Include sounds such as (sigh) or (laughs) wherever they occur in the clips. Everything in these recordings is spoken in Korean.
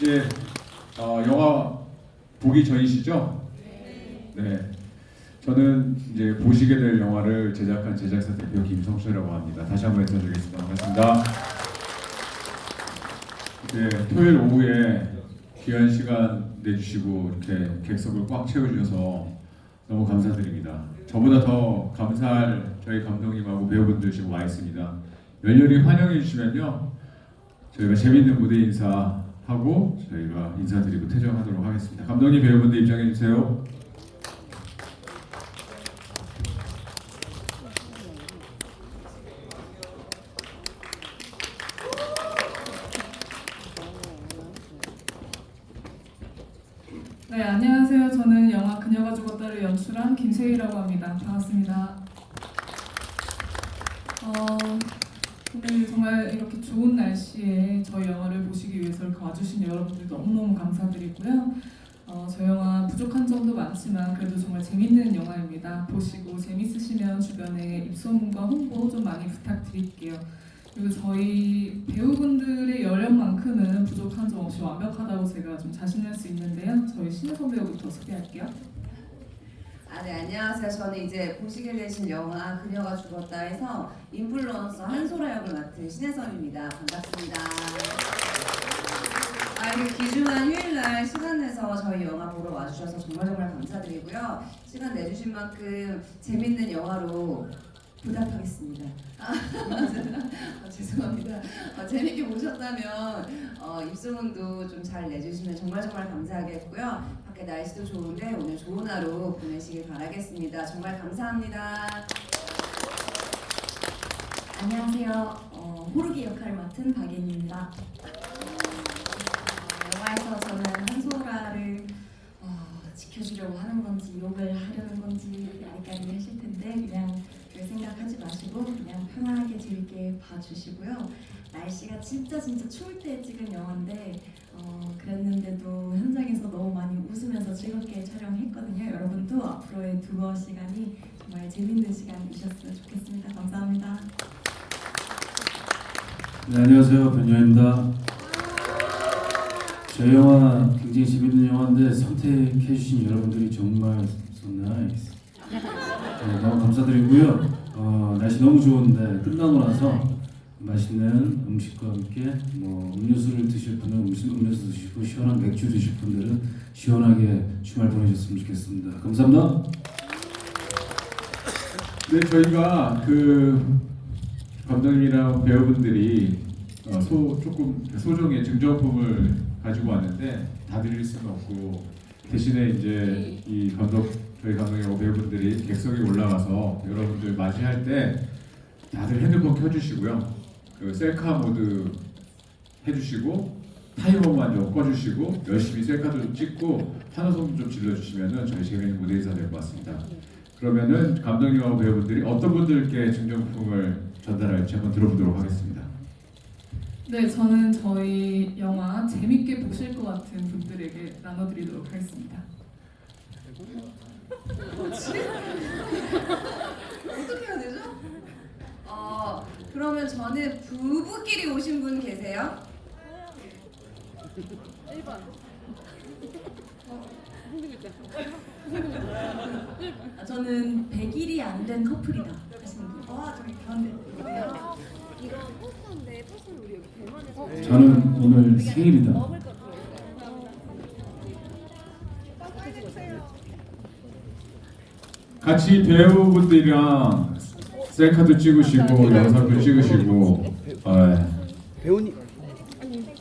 이제 어, 영화 보기 전이시죠? 네. 저는 이제 보시게 될 영화를 제작한 제작사 대표 김성수라고 합니다. 다시 한번 인사드리겠습니다. 반갑습니다. 네, 토요일 오후에 귀한 시간 내주시고 이렇게 객석을 꽉 채워주셔서 너무 감사드립니다. 저보다 더 감사할 저희 감독님하고 배우분들 지금 와 있습니다. 열렬히 환영해 주시면요. 저희가 재밌는 무대 인사 하고 저희가 인사드리고 퇴장하도록 하겠습니다. 감독님 배우분들 입장해 주세요. 네, 안녕하세요. 저는 영화 그녀가 죽었다를 연출한 김세희라고 합니다. 반갑습니다. 어, 오늘 정말 이렇게 좋은 날씨에 저희 영화를 보시기 위해서 이렇게 와주신 여러분들 너무너무 감사드리고요. 어, 저 영화 부족한 점도 많지만 그래도 정말 재밌는 영화입니다. 보시고 재밌으시면 주변에 입소문과 홍보 좀 많이 부탁드릴게요. 그리고 저희 배우분들의 연령만큼은 부족한 점 없이 완벽하다고 제가 좀 자신할 수 있는데요. 저희 신혜선 배우부터 소개할게요. 아, 네, 안녕하세요. 저는 이제 보시게 되신 영화 그녀가 죽었다 해서 인플루언서 한소라 역을 맡은 신혜선입니다. 반갑습니다. 아, 그 귀중한 휴일날 시간 내서 저희 영화 보러 와주셔서 정말 정말 감사드리고요. 시간 내주신 만큼 재밌는 영화로 보답하겠습니다. 아, 어, (laughs) 죄송합니다. 어, 재밌게 보셨다면 어, 입소문도 좀 잘 내주시면 정말 정말 감사하겠고요. 밖에 날씨도 좋은데 오늘 좋은 하루 보내시길 바라겠습니다. 정말 감사합니다. 안녕하세요. 어, 호르기 역할을 맡은 박예니입니다. 어, 영화에서 저는 한소라를 어, 지켜주려고 하는 건지 욕을 하려는 건지 아리까리 하실 텐데 그냥 별 생각하지 마시고 그냥 편안하게 재밌게 봐 주시고요. 날씨가 진짜 진짜 추울 때 찍은 영화인데 어, 그랬는데도 현장에서 너무 많이 웃으면서 즐겁게 촬영했거든요. 여러분도 앞으로의 두어 시간이 정말 재밌는 시간이셨으면 좋겠습니다. 감사합니다. 네, 안녕하세요. 변요입니다. 저희 영화 굉장히 재밌는 영화인데 선택해 주신 여러분들이 정말 so nice. 네, 너무 감사드리고요. 어, 날씨 너무 좋은데 끝나고 나서 맛있는 음식과 함께 뭐 음료수를 드실 분은 음식, 음료수 드시고 시원한 맥주 드실 분들은 시원하게 주말 보내셨으면 좋겠습니다. 감사합니다. 네, 저희가 그 감독님이랑 배우분들이 어, 소 조금 소정의 증정품을 가지고 왔는데 다 드릴 수는 없고 대신에 이제 이 감독 저희 감독님하고 배우분들이 객석에 올라가서 여러분들 맞이할 때 다들 핸드폰 켜주시고요. 그 셀카 모드 해주시고 타이머만 좀 꺼주시고 열심히 셀카도 찍고 환호성 좀 질러주시면은 저희 재미있는 무대 인사 될 것 같습니다. 그러면은 감독님하고 배우분들이 어떤 분들께 증정품을 전달할지 한번 들어보도록 하겠습니다. 네, 저는 저희 영화 재밌게 보실 것 같은 분들에게 나눠드리도록 하겠습니다. 어떻게 해야 되죠? 어, 그러면 저는 부부끼리 오신 분 계세요? 아, 저는 100일이 안 된 커플이다 하시는 분. 와 저기 가운데 있네요. 이거 포스터인데 포스터를 우리 여기 대만에서 저는 오늘 생일이다. 먹을 거 들어있어요. 같이 배우분들이랑 셀카도 찍으시고 영상도 찍으시고 어, 배우님.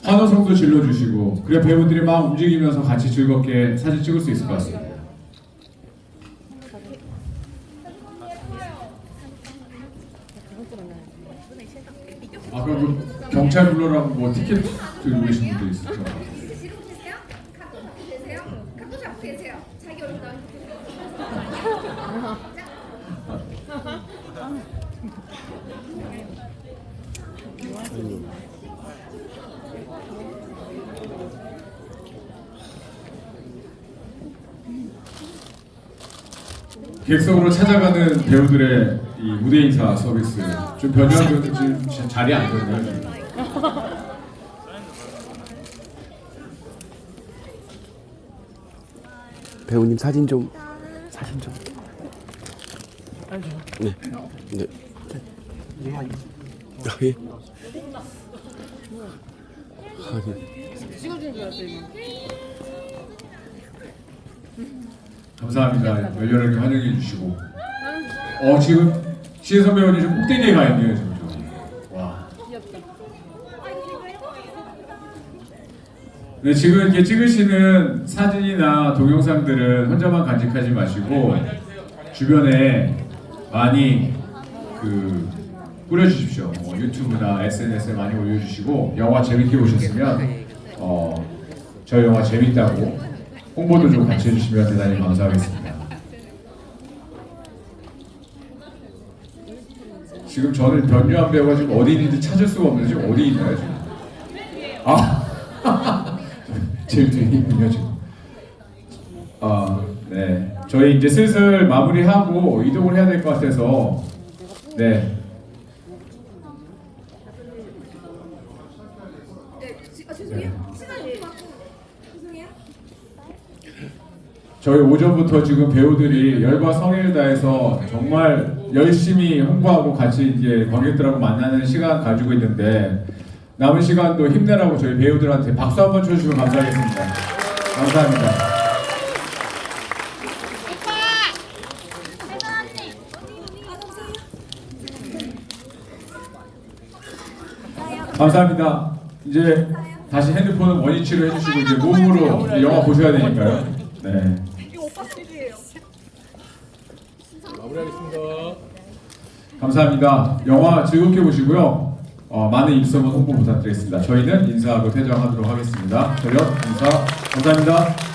환호성도 질러주시고 그래 배우들이 막 움직이면서 같이 즐겁게 사진 찍을 수 있을 것 같습니다. 아 그럼 그 경찰 불러라고 뭐 티켓 들고 계신. 자기 얼굴 나오는 (laughs) 객석으로 찾아가는 배우들의 이 무대 인사 서비스 좀 변형되는지 지금 자리 안 되네요. 배우님 사진 좀 사진 좀. 네. 네. 아, 예. 아, 네. 감사합니다. 열렬하게 환영해 주시고. 어 지금 시선 배우님 좀 꼭대기에 가 있네요 지금. 네 지금 이렇게 찍으시는 사진이나 동영상들은 혼자만 간직하지 마시고 주변에 많이 그 뿌려주십시오. 뭐 유튜브나 SNS에 많이 올려주시고 영화 재밌게 보셨으면 어 저희 영화 재밌다고 홍보도 좀 같이 해주시면 대단히 감사하겠습니다. 지금 저는 변유한 배우가 지금 어디 있는지 찾을 수가 없는데 지금 어디 있나요 지금? 아 (laughs) 제일 뒤에 있군요 지금. 아 네. 저희 이제 슬슬 마무리하고 이동을 해야 될 것 같아서 네. 네. 저희 오전부터 지금 배우들이 열과 성의를 다해서 정말 열심히 홍보하고 같이 이제 관객들하고 만나는 시간 가지고 있는데 남은 시간도 힘내라고 저희 배우들한테 박수 한번 쳐주시면 감사하겠습니다. 감사합니다. 감사합니다. 이제 다시 핸드폰은 원위치로 해주시고 이제 몸으로 영화 보셔야 되니까요. 네. 감사합니다. 영화 즐겁게 보시고요. 어, 많은 입소문 홍보 부탁드리겠습니다. 저희는 인사하고 퇴장하도록 하겠습니다. 저녁 인사 감사합니다. 네.